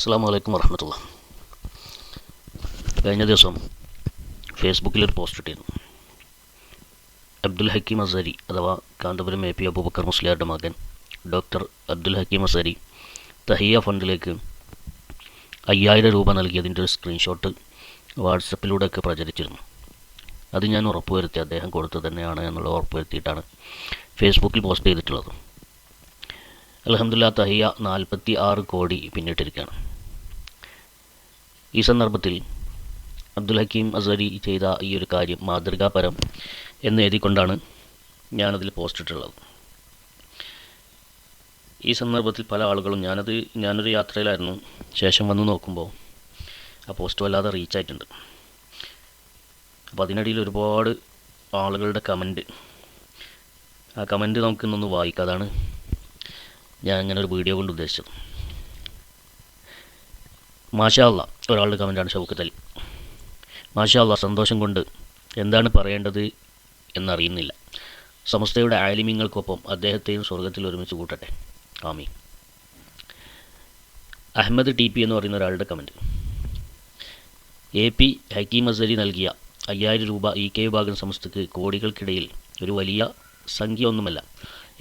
അസ്സാം വലൈക്കും വർഹമത്തുള്ള കഴിഞ്ഞ ദിവസം ഫേസ്ബുക്കിലൊരു പോസ്റ്റ് ഇട്ടിരുന്നു. അബ്ദുൽ ഹക്കീം അസരി അഥവാ കാന്തപുരം എ പി അബൂബക്കർ മുസ്ലിയാരുടെ മകൻ ഡോക്ടർ അബ്ദുൽ ഹക്കീം അസരി തഹിയ ഫണ്ടിലേക്ക് അയ്യായിരം രൂപ നൽകിയതിന്റെ ഒരു സ്ക്രീൻഷോട്ട് വാട്സപ്പിലൂടെയൊക്കെ പ്രചരിച്ചിരുന്നു. അത് ഞാൻ ഉറപ്പുവരുത്തി അദ്ദേഹം കൊടുത്തു തന്നെയാണ് എന്നുള്ളത് ഉറപ്പുവരുത്തിയിട്ടാണ് ഫേസ്ബുക്കിൽ പോസ്റ്റ് ചെയ്തിട്ടുള്ളത്. അലഹമുല്ല തഹിയ നാൽപ്പത്തി ആറ് കോടി പിന്നിട്ടിരിക്കുകയാണ്. ഈ സന്ദർഭത്തിൽ അബ്ദുൽ ഹക്കീം അസരി ചെയ്ത ഈ ഒരു കാര്യം മാതൃകാപരം എന്ന് എഴുതിക്കൊണ്ടാണ് ഞാനതിൽ പോസ്റ്റിട്ടുള്ളത് ഈ സന്ദർഭത്തിൽ പല ആളുകളും ഞാനത് ഞാനൊരു യാത്രയിലായിരുന്നു. ശേഷം വന്ന് നോക്കുമ്പോൾ ആ പോസ്റ്റ് വല്ലാതെ റീച്ചായിട്ടുണ്ട് അപ്പോൾ അതിനിടയിൽ ഒരുപാട് ആളുകളുടെ കമന്റ് ആ കമന്റ് നമുക്കിന്നൊന്ന് വായിക്കാം. അതാണ് ഞാൻ അങ്ങനെ ഒരു വീഡിയോ കൊണ്ട് ഉദ്ദേശിച്ചത്. മാഷാ അല്ല ഒരാളുടെ കമന്റാണ് ഷൗക്കത്ത് അലി. മാഷാ അല്ല സന്തോഷം കൊണ്ട് എന്താണ് പറയേണ്ടത് എന്നറിയുന്നില്ല. സമസ്തയുടെ ആലിമ്യങ്ങൾക്കൊപ്പം അദ്ദേഹത്തെയും സ്വർഗത്തിൽ ഒരുമിച്ച് കൂട്ടട്ടെ. ആമി അഹമ്മദ് ടി പി എന്ന് പറയുന്ന ഒരാളുടെ comment A P Hakeem Azhari നൽകിയ അയ്യായിരം രൂപ ഇ കെ വിഭാഗം സംസ്ഥക്ക് കോടികൾക്കിടയിൽ ഒരു വലിയ സംഖ്യ ഒന്നുമല്ല.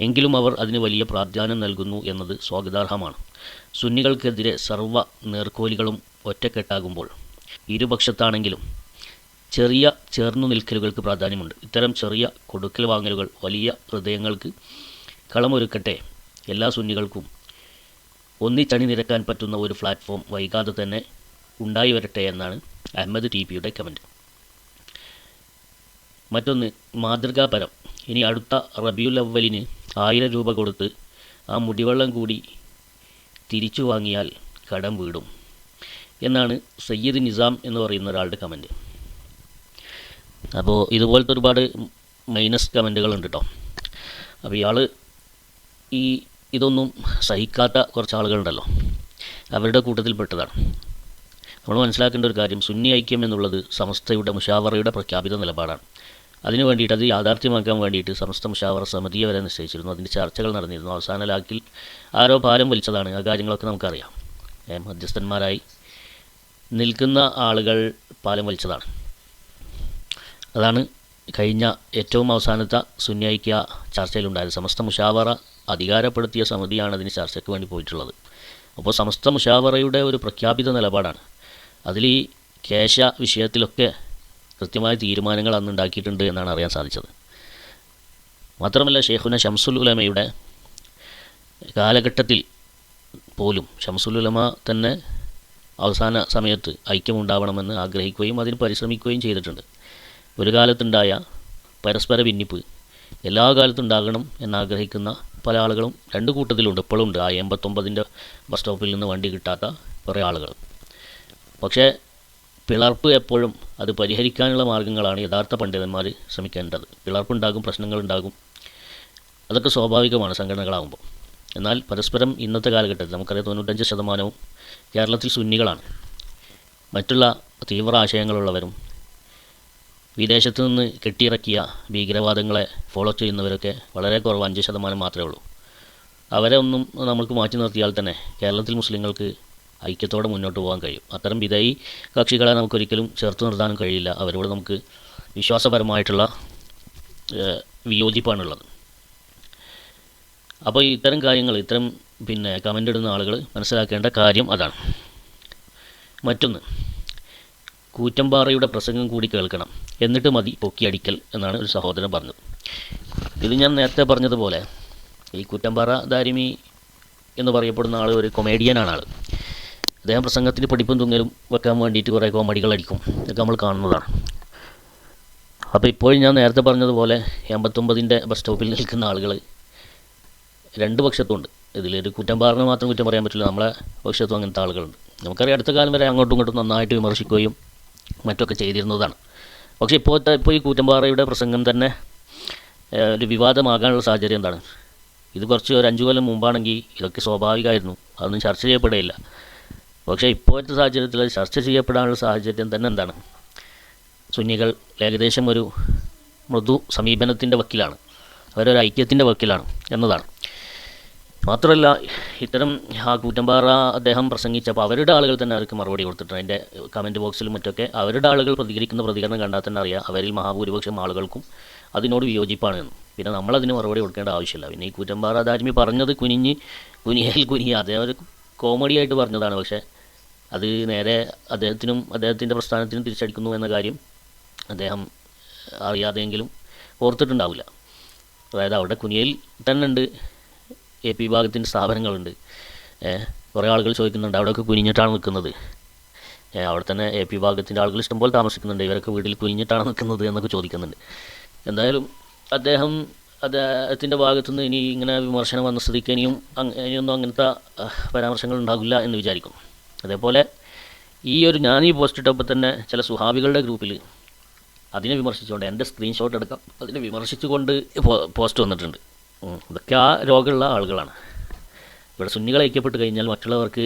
എങ്കിലും അവർ അതിന് വലിയ പ്രാധാന്യം നൽകുന്നു എന്നത് സ്വാഗതാർഹമാണ്. സുന്നികൾക്കെതിരെ സർവ നേർക്കോലികളും ഒറ്റക്കെട്ടാകുമ്പോൾ ഇരുപക്ഷത്താണെങ്കിലും ചെറിയ ചേർന്നു നിൽക്കലുകൾക്ക് പ്രാധാന്യമുണ്ട്. ഇത്തരം ചെറിയ കൊടുക്കൽ വാങ്ങലുകൾ വലിയ ഹൃദയങ്ങൾക്ക് കളമൊരുക്കട്ടെ. എല്ലാ സുന്നികൾക്കും ഒന്നിച്ചണി നിരക്കാൻ പറ്റുന്ന ഒരു പ്ലാറ്റ്ഫോം വൈകാതെ തന്നെ ഉണ്ടായി വരട്ടെ എന്നാണ് അഹമ്മദ് ടി പിയുടെ കമന്റ് മറ്റൊന്ന് മാതൃകാപരം. ഇനി അടുത്ത റബിയുൽ അവലിന് ആയിരം രൂപ കൊടുത്ത് ആ മുടിവെള്ളം കൂടി തിരിച്ചു വാങ്ങിയാൽ കടം വീടും എന്നാണ് സയ്യിദ് നിസാം എന്ന് പറയുന്ന ഒരാളുടെ കമന്റ് അപ്പോൾ ഇതുപോലത്തെ ഒരുപാട് മൈനസ് കമന്റുകളുണ്ട് കേട്ടോ അപ്പോൾ ഇയാൾ ഈ ഇതൊന്നും സഹിക്കാത്ത കുറച്ച് ആളുകളുണ്ടല്ലോ. അവരുടെ കൂട്ടത്തിൽപ്പെട്ടതാണ് നമ്മൾ മനസ്സിലാക്കേണ്ട ഒരു കാര്യം സുന്നി ഐക്യം എന്നുള്ളത് സമസ്തയുടെ മുഷാവറയുടെ പ്രഖ്യാപിത നിലപാടാണ്. അതിനു വേണ്ടിയിട്ട് അത് യാഥാർത്ഥ്യമാക്കാൻ വേണ്ടിയിട്ട് സമസ്ത മുഷാവറ സമിതിയെ വരെ നിശ്ചയിച്ചിരുന്നു. അതിന്റെ ചർച്ചകൾ നടന്നിരുന്നു. അവസാന ലാക്കിൽ ആരോ ഭാരം വലിച്ചതാണ്. ആ കാര്യങ്ങളൊക്കെ നമുക്കറിയാം. മധ്യസ്ഥന്മാരായി നിൽക്കുന്ന ആളുകൾ പാലം വലിച്ചതാണ്. അതാണ് കഴിഞ്ഞ ഏറ്റവും അവസാനത്തെ സുന്യായിക്ക ചർച്ചയിലുണ്ടായത്. സമസ്ത മുഷാവറ അധികാരപ്പെടുത്തിയ സമിതിയാണ് അതിന് ചർച്ചയ്ക്ക് വേണ്ടി പോയിട്ടുള്ളത്. അപ്പോൾ സമസ്ത മുഷാവറയുടെ ഒരു പ്രഖ്യാപിത നിലപാടാണ്. അതിൽ ഈ കേശ വിഷയത്തിലൊക്കെ കൃത്യമായ തീരുമാനങ്ങൾ അന്ന് ഉണ്ടാക്കിയിട്ടുണ്ട് എന്നാണ് അറിയാൻ സാധിച്ചത്. മാത്രമല്ല ഷെയ്ഖുന ഷംസുൽ ഉലമയുടെ കാലഘട്ടത്തിൽ പോലും ഷംസുൽ ഉലമ തന്നെ അവസാന സമയത്ത് ഐക്യമുണ്ടാവണമെന്ന് ആഗ്രഹിക്കുകയും അതിന് പരിശ്രമിക്കുകയും ചെയ്തിട്ടുണ്ട്. ഒരു കാലത്തുണ്ടായ പരസ്പര ഭിന്നിപ്പ് എല്ലാ കാലത്തും ഉണ്ടാകണം എന്നാഗ്രഹിക്കുന്ന പല ആളുകളും രണ്ട് കൂട്ടത്തിലുണ്ട് ഇപ്പോഴും ഉണ്ട്. ആ എൺപത്തൊമ്പതിന്റെ ബസ് സ്റ്റോപ്പിൽ നിന്ന് വണ്ടി കിട്ടാത്ത കുറേ ആളുകൾ. പക്ഷേ പിളർപ്പ് എപ്പോഴും അത് പരിഹരിക്കാനുള്ള മാർഗങ്ങളാണ് യഥാർത്ഥ പണ്ഡിതന്മാർ ശ്രമിക്കേണ്ടത്. പിളർപ്പുണ്ടാകും പ്രശ്നങ്ങളുണ്ടാകും. അതൊക്കെ സ്വാഭാവികമാണ് സംഘടനകളാകുമ്പോൾ എന്നാൽ പരസ്പരം ഇന്നത്തെ കാലഘട്ടത്തിൽ നമുക്കറിയാം തൊണ്ണൂറ്റഞ്ച് ശതമാനവും കേരളത്തിൽ സുന്നികളാണ്. മറ്റുള്ള തീവ്ര ആശയങ്ങളുള്ളവരും വിദേശത്തു നിന്ന് കെട്ടിയിറക്കിയ ഭീകരവാദങ്ങളെ ഫോളോ ചെയ്യുന്നവരൊക്കെ വളരെ കുറവ് അഞ്ച് ശതമാനം മാത്രമേ ഉള്ളൂ. അവരെ ഒന്നും നമുക്ക് മാറ്റി നിർത്തിയാൽ തന്നെ കേരളത്തിൽ മുസ്ലിങ്ങൾക്ക് ഐക്യത്തോടെ മുന്നോട്ട് പോകാൻ കഴിയും. അത്തരം വിധേയി കക്ഷികളെ നമുക്കൊരിക്കലും ചേർത്ത് നിർത്താനും കഴിയില്ല. അവരോട് നമുക്ക് വിശ്വാസപരമായിട്ടുള്ള വിയോജിപ്പാണുള്ളത്. അപ്പോൾ ഇത്തരം കാര്യങ്ങൾ ഇത്തരം പിന്നെ കമന്റ് ഇടുന്ന ആളുകൾ മനസ്സിലാക്കേണ്ട കാര്യം അതാണ്. മറ്റൊന്ന് കൂറ്റമ്പാറയുടെ പ്രസംഗം കൂടി കേൾക്കണം. എന്നിട്ട് മതി പൊക്കിയടിക്കൽ എന്നാണ് ഒരു സഹോദരൻ പറഞ്ഞത്. ഇത് ഞാൻ നേരത്തെ പറഞ്ഞതുപോലെ ഈ കൂറ്റമ്പാറ ദാരിമി എന്ന് പറയപ്പെടുന്ന ആൾ ഒരു കൊമേഡിയനാണ് ആൾ അദ്ദേഹം പ്രസംഗത്തിന് പഠിപ്പും തുങ്ങലും വെക്കാൻ വേണ്ടിയിട്ട് കുറേ കോമഡികൾ അടിക്കും. ഇതൊക്കെ നമ്മൾ കാണുന്നതാണ്. അപ്പോൾ ഇപ്പോഴും ഞാൻ നേരത്തെ പറഞ്ഞതുപോലെ എൺപത്തൊമ്പതിന്റെ ബസ് സ്റ്റോപ്പിൽ നിൽക്കുന്ന ആളുകൾ രണ്ട് പക്ഷത്തുണ്ട്. ഇതിലൊരു കുറ്റം കുറ്റമ്പാറിന് മാത്രം കുറ്റം പറയാൻ പറ്റില്ല. നമ്മളെ പക്ഷത്തും അങ്ങനത്തെ ആളുകളുണ്ട്. നമുക്കറിയാം അടുത്ത കാലം വരെ അങ്ങോട്ടും ഇങ്ങോട്ടും നന്നായിട്ട് വിമർശിക്കുകയും മറ്റൊക്കെ ചെയ്തിരുന്നതാണ്. പക്ഷേ ഇപ്പോഴത്തെ ഇപ്പോൾ ഈ കൂറ്റമ്പാറയുടെ പ്രസംഗം തന്നെ ഒരു വിവാദമാകാനുള്ള സാഹചര്യം എന്താണ്? ഇത് കുറച്ച് ഒരു അഞ്ചു കൊല്ലം മുമ്പാണെങ്കിൽ ഇതൊക്കെ സ്വാഭാവികമായിരുന്നു. അതൊന്നും ചർച്ച ചെയ്യപ്പെടുകയില്ല പക്ഷേ ഇപ്പോഴത്തെ സാഹചര്യത്തിൽ ചർച്ച ചെയ്യപ്പെടാനുള്ള സാഹചര്യം തന്നെ എന്താണ്? സുന്നികൾ ഏകദേശം ഒരു മൃദു സമീപനത്തിന്റെ വക്കിലാണ്. അവരൊരു ഐക്യത്തിന്റെ വക്കിലാണ് എന്നതാണ്. മാത്രമല്ല ഇത്തരം ആ കൂറ്റമ്പാറ അദ്ദേഹം പ്രസംഗിച്ചപ്പോൾ അവരുടെ ആളുകൾ തന്നെ അവർക്ക് മറുപടി കൊടുത്തിട്ടുണ്ട്. അതിന്റെ കമന്റ് ബോക്സിലും മറ്റൊക്കെ അവരുടെ ആളുകൾ പ്രതികരിക്കുന്ന പ്രതികരണം കണ്ടാൽ തന്നെ അറിയാം അവരിൽ മഹാഭൂരിപക്ഷം ആളുകൾക്കും അതിനോട് വിയോജിപ്പാണ് എന്ന്. പിന്നെ നമ്മളതിന് മറുപടി കൊടുക്കേണ്ട ആവശ്യമില്ല. പിന്നെ ഈ കൂറ്റമ്പാറ ദാജ്മി പറഞ്ഞത് കുനിഞ്ഞ് കുനിയൽ കുനിയ അദ്ദേഹം കോമഡി ആയിട്ട് പറഞ്ഞതാണ്. പക്ഷേ അത് നേരെ അദ്ദേഹത്തിനും അദ്ദേഹത്തിന്റെ പ്രസ്ഥാനത്തിനും തിരിച്ചടിക്കുന്നു എന്ന കാര്യം അദ്ദേഹം അറിയാതെങ്കിലും ഓർത്തിട്ടുണ്ടാവില്ല. അതായത് അവിടെ കുനിയയിൽ തന്നെ ഉണ്ട് എ പി വിഭാഗത്തിന്റെ സ്ഥാപനങ്ങളുണ്ട്. കുറേ ആളുകൾ ചോദിക്കുന്നുണ്ട് അവിടെയൊക്കെ കുനിഞ്ഞിട്ടാണ് നിൽക്കുന്നത്. അവിടെ തന്നെ എ പി വിഭാഗത്തിന്റെ ആളുകൾ ഇഷ്ടംപോലെ താമസിക്കുന്നുണ്ട്. ഇവരൊക്കെ വീട്ടിൽ കുനിഞ്ഞിട്ടാണ് നിൽക്കുന്നത് എന്നൊക്കെ ചോദിക്കുന്നുണ്ട്. എന്തായാലും അദ്ദേഹം അദ്ദേഹത്തിന്റെ ഭാഗത്തുനിന്ന് ഇനി ഇങ്ങനെ വിമർശനം വന്ന സ്ഥിതിക്ക് ഇനിയും ഇനിയൊന്നും അങ്ങനത്തെ പരാമർശങ്ങൾ ഉണ്ടാകില്ല എന്ന് വിചാരിക്കും. അതേപോലെ ഈ ഒരു ഞാൻ ഈ പോസ്റ്റ് ഇട്ടപ്പോൾ തന്നെ ചില സുഹാബികളുടെ ഗ്രൂപ്പിൽ അതിനെ വിമർശിച്ചുകൊണ്ട് എന്റെ സ്ക്രീൻഷോട്ട് എടുക്കാം. അതിനെ വിമർശിച്ചുകൊണ്ട് പോസ്റ്റ് വന്നിട്ടുണ്ട്. ഇതൊക്കെ ആ രോഗമുള്ള ആളുകളാണ്. ഇവിടെ സുന്നികൾ ഐക്യപ്പെട്ട് കഴിഞ്ഞാൽ മറ്റുള്ളവർക്ക്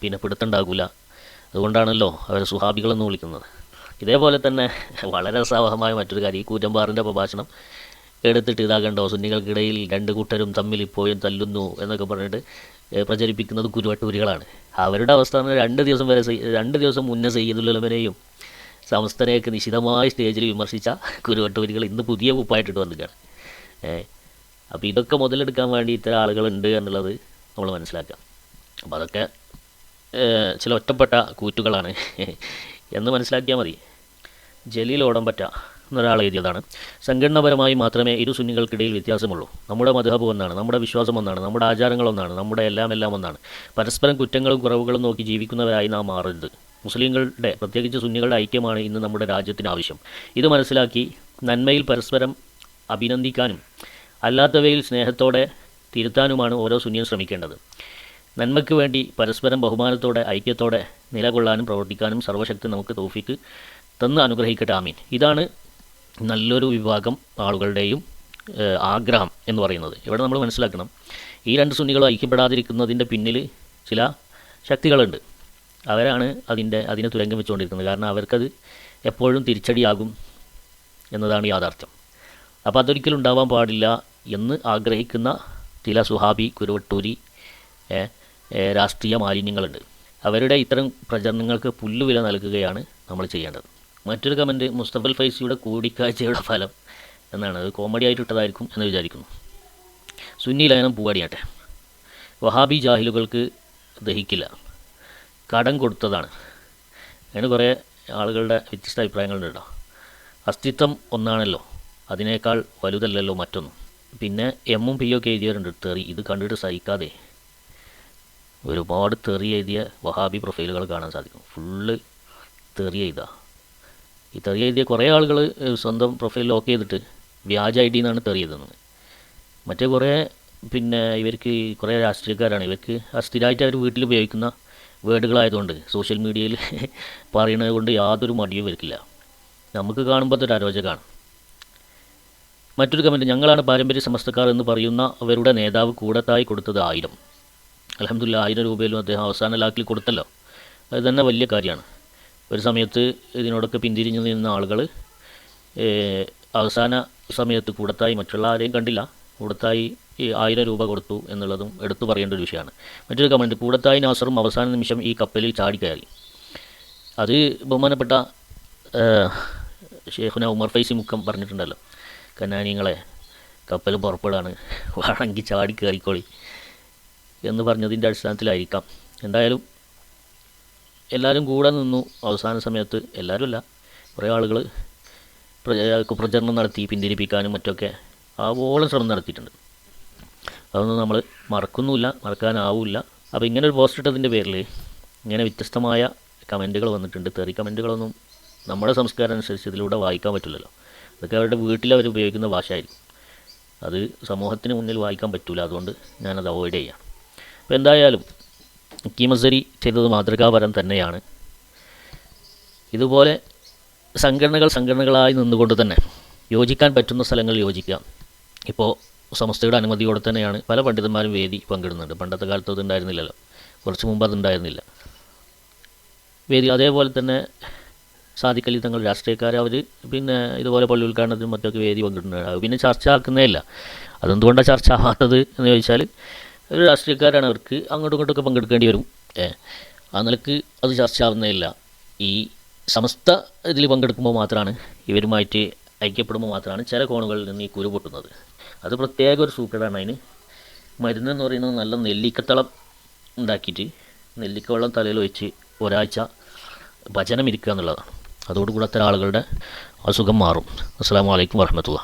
പിന്നെ പിടുത്തുണ്ടാകില്ല അതുകൊണ്ടാണല്ലോ അവർ സുഹാബികളെന്ന് വിളിക്കുന്നത്. ഇതേപോലെ തന്നെ വളരെ രസാവഹമായ മറ്റൊരു കാര്യം ഈ കൂറ്റമ്പാറിന്റെ പ്രഭാഷണം എടുത്തിട്ട് ഇതാകണ്ടോ? സുന്നികൾക്കിടയിൽ രണ്ട് കൂട്ടരും തമ്മിൽ ഇപ്പോഴും തല്ലുന്നു എന്നൊക്കെ പറഞ്ഞിട്ട് പ്രചരിപ്പിക്കുന്നത് കുരുവട്ടൂരികളാണ്. അവരുടെ അവസ്ഥ രണ്ട് ദിവസം വരെ രണ്ട് ദിവസം മുന്നേ സെയ്യുന്നുള്ളവരെയും സമസ്തനെയൊക്കെ നിശിതമായ സ്റ്റേജിൽ വിമർശിച്ച കുരുവട്ടൂരികൾ ഇന്ന് പുതിയ കുപ്പായിട്ടിട്ട് വന്നിരിക്കുകയാണ്. അപ്പോൾ ഇതൊക്കെ മുതലെടുക്കാൻ വേണ്ടി ഇത്തരം ആളുകളുണ്ട് എന്നുള്ളത് നമ്മൾ മനസ്സിലാക്കാം. അപ്പോൾ അതൊക്കെ ചില ഒറ്റപ്പെട്ട കൂറ്റുകളാണ്. എന്ന് മനസ്സിലാക്കിയാൽ മതി. ജലീൽ ഓടമ്പറ്റ. എന്നൊരാൾ എഴുതിയതാണ്. സംഘടനാപരമായി മാത്രമേ ഇരു സുന്നികൾക്കിടയിൽ വ്യത്യാസമുള്ളൂ. നമ്മുടെ മധുഹബ് ഒന്നാണ് നമ്മുടെ വിശ്വാസം ഒന്നാണ് നമ്മുടെ ആചാരങ്ങൾ ഒന്നാണ് നമ്മുടെ എല്ലാം എല്ലാം ഒന്നാണ്. പരസ്പരം കുറ്റങ്ങളും കുറവുകളും നോക്കി ജീവിക്കുന്നവരായി നാം മാറരുത്. മുസ്ലിങ്ങളുടെ പ്രത്യേകിച്ച് സുന്നികളുടെ ഐക്യമാണ് ഇന്ന് നമ്മുടെ രാജ്യത്തിന് ആവശ്യം. ഇത് മനസ്സിലാക്കി നന്മയിൽ പരസ്പരം അഭിനന്ദിക്കാനും അല്ലാത്തവയിൽ സ്നേഹത്തോടെ തിരുത്താനുമാണ് ഓരോ സുന്നിയും ശ്രമിക്കേണ്ടത്. നന്മയ്ക്ക് വേണ്ടി പരസ്പരം ബഹുമാനത്തോടെ ഐക്യത്തോടെ നിലകൊള്ളാനും പ്രവർത്തിക്കാനും സർവശക്തി നമുക്ക് തോഫിക്ക് തന്ന് അനുഗ്രഹിക്കട്ടെ. ആമീൻ. ഇതാണ് നല്ലൊരു വിഭാഗം ആളുകളുടെയും ആഗ്രഹം എന്ന് പറയുന്നത്. ഇവിടെ നമ്മൾ മനസ്സിലാക്കണം ഈ രണ്ട് സുന്നികളും ഐക്യപ്പെടാതിരിക്കുന്നതിന്റെ പിന്നിൽ ചില ശക്തികളുണ്ട്. അവരാണ് അതിന്റെ അതിനെ തുരങ്കം വെച്ചുകൊണ്ടിരിക്കുന്നത്. കാരണം അവർക്കത് എപ്പോഴും തിരിച്ചടിയാകും എന്നതാണ് യാഥാർത്ഥ്യം. അപ്പോൾ അതൊരിക്കലും ഉണ്ടാവാൻ പാടില്ല എന്ന് ആഗ്രഹിക്കുന്ന ചില സുഹാബി കുരുവട്ടൂരി രാഷ്ട്രീയ മാലിന്യങ്ങളുണ്ട്. അവരുടെ ഇത്തരം പ്രചരണങ്ങൾക്ക് പുല്ലുവില നൽകുകയാണ് നമ്മൾ ചെയ്യേണ്ടത്. മറ്റൊരു കമന്റ് മുസ്തഫൽ ഫൈസിയുടെ കൂടിക്കാഴ്ചയുടെ ഫലം എന്നാണ്. അത് കോമഡി ആയിട്ട് ഇട്ടതായിരിക്കും എന്ന് വിചാരിക്കുന്നു. സുന്നി ലയനം പൂവാടിയാട്ടെ. വഹാബി ജാഹിലുകൾക്ക് ദഹിക്കില്ല. കടം കൊടുത്തതാണ്. അങ്ങനെ കുറേ ആളുകളുടെ വ്യത്യസ്ത അഭിപ്രായങ്ങളുണ്ട് കേട്ടോ. അസ്തിത്വം ഒന്നാണല്ലോ. അതിനേക്കാൾ വലുതല്ലല്ലോ മറ്റൊന്നും. പിന്നെ എമ്മും പി ഒക്കെ എഴുതിയവരുണ്ട്. തെറി. ഇത് കണ്ടിട്ട് സഹിക്കാതെ. ഒരുപാട് തെറി എഴുതിയ വഹാബി പ്രൊഫൈലുകൾ കാണാൻ സാധിക്കും. ഫുള്ള് തെറി എഴുതുക ഈ തെറി എഴുതിയ കുറേ ആളുകൾ സ്വന്തം പ്രൊഫൈൽ ലോക്ക് ചെയ്തിട്ട് വ്യാജ ഐ ഡി എന്നാണ് തെറി മറ്റേ കുറേ പിന്നെ ഇവർക്ക് കുറേ രാഷ്ട്രീയക്കാരാണ്. ഇവർക്ക് അസ്ഥിരമായിട്ട് സ്ഥിരമായിട്ട് അവർ വീട്ടിൽ ഉപയോഗിക്കുന്ന വേർഡുകളായതുകൊണ്ട് സോഷ്യൽ മീഡിയയിൽ പറയുന്നത് കൊണ്ട് യാതൊരു മടിയും ഇവർക്കില്ല. നമുക്ക് കാണുമ്പോൾ തന്നെ അരോചകമാണ്. മറ്റൊരു കമന്റ് ഞങ്ങളാണ് പാരമ്പര്യ സമസ്തക്കാർ എന്ന് പറയുന്ന അവരുടെ നേതാവ് കൂടത്തായി കൊടുത്തത് ആയിരം. അലഹമില്ല ആയിരം രൂപയിലും അദ്ദേഹം അവസാന ലാക്കിൽ കൊടുത്തല്ലോ. അത് തന്നെ വലിയ കാര്യമാണ്. ഒരു സമയത്ത് ഇതിനോടൊക്കെ പിന്തിരിഞ്ഞു നിന്ന ആളുകൾ അവസാന സമയത്ത് കൂടത്തായി മറ്റുള്ള ആരെയും കണ്ടില്ല. കൂടത്തായി ഈ ആയിരം രൂപ കൊടുത്തു എന്നുള്ളതും എടുത്തു പറയേണ്ട ഒരു വിഷയമാണ്. മറ്റൊരു കമന്റ് കൂടത്തായി നാസറും അവസാന നിമിഷം ഈ കപ്പലിൽ ചാടിക്കയറി അത് ബഹുമാനപ്പെട്ട ഷേഖുന ഉമർ ഫൈസി മുക്കം പറഞ്ഞിട്ടുണ്ടല്ലോ. കന്നാനിങ്ങളെ കപ്പൽ പുറപ്പെടാണ്. വേണമെങ്കിൽ ചാടി കയറിക്കോളി. എന്ന് പറഞ്ഞതിന്റെ അടിസ്ഥാനത്തിലായിരിക്കാം. എന്തായാലും എല്ലാവരും കൂടെ നിന്നു. അവസാന സമയത്ത് എല്ലാവരും അല്ല കുറേ ആളുകൾ പ്രചരണം നടത്തി പിന്തിരിപ്പിക്കാനും മറ്റൊക്കെ ആവോളം ശ്രമം നടത്തിയിട്ടുണ്ട്. അതൊന്നും നമ്മൾ മറക്കുന്നുമില്ല മറക്കാനാവില്ല അപ്പോൾ ഇങ്ങനെ ഒരു പോസ്റ്റ് ഇട്ടതിന്റെ പേരിൽ ഇങ്ങനെ വ്യത്യസ്തമായ കമന്റുകൾ വന്നിട്ടുണ്ട്. തെറി കമന്റുകളൊന്നും നമ്മുടെ സംസ്കാരം അനുസരിച്ച് ഇതിലൂടെ വായിക്കാൻ പറ്റില്ലല്ലോ. അതൊക്കെ അവരുടെ വീട്ടിൽ അവർ ഉപയോഗിക്കുന്ന ഭാഷയായിരിക്കും. അത് സമൂഹത്തിന് മുന്നിൽ വായിക്കാൻ പറ്റില്ല അതുകൊണ്ട് ഞാനത് അവോയ്ഡ് ചെയ്യാം. അപ്പോൾ എന്തായാലും കീമസരി ചെയ്തത് മാതൃകാപരം തന്നെയാണ്. ഇതുപോലെ സംഘടനകൾ സംഘടനകളായി നിന്നുകൊണ്ട് തന്നെ യോജിക്കാൻ പറ്റുന്ന സ്ഥലങ്ങളിൽ യോജിക്കുക. ഇപ്പോൾ സമസ്തയുടെ അനുമതിയോടെ തന്നെയാണ് പല പണ്ഡിതന്മാരും വേദി പങ്കിടുന്നുണ്ട്. പണ്ടത്തെ കാലത്ത് അത് ഉണ്ടായിരുന്നില്ലല്ലോ കുറച്ച് മുമ്പ് അതുണ്ടായിരുന്നില്ല. വേദി അതേപോലെ തന്നെ സാധിക്കലി തങ്ങൾ രാഷ്ട്രീയക്കാർ അവർ പിന്നെ ഇതുപോലെ പള്ളി ഉദ്ഘാടനത്തിനും മറ്റൊക്കെ വേദി പങ്കിടുന്നുണ്ട്. പിന്നെ ചർച്ച ആക്കുന്നേ ഇല്ല. അതെന്തുകൊണ്ടാണ് ചർച്ച ആവാത്തത് എന്ന് ചോദിച്ചാൽ ഒരു രാഷ്ട്രീയക്കാരാണ് അവർക്ക് അങ്ങോട്ടും ഇങ്ങോട്ടൊക്കെ പങ്കെടുക്കേണ്ടി വരും. ഏ ആ നിലയ്ക്ക് അത് ചർച്ച ആവുന്നതില്ല ഈ സമസ്ത ഇതിൽ പങ്കെടുക്കുമ്പോൾ മാത്രമാണ് ഇവരുമായിട്ട് ഐക്യപ്പെടുമ്പോൾ മാത്രമാണ് ചില കോണുകളിൽ നിന്ന് ഈ കുരു പൊട്ടുന്നത്. അത് പ്രത്യേക ഒരു സൂക്കേടാണ് അതിന്. മരുന്ന് എന്ന് പറയുന്നത് നല്ല നെല്ലിക്കത്തളം ഉണ്ടാക്കിയിട്ട് നെല്ലിക്ക വെള്ളം തലയിൽ ഒഴിച്ച് ഒരാഴ്ച ഭജനം ഇരിക്കുക എന്നുള്ളതാണ്. അതോടുകൂടി അത്തരം ആളുകളുടെ അസുഖം മാറും. അസ്സാം വലൈക്കും വർഹമത്തുള്ള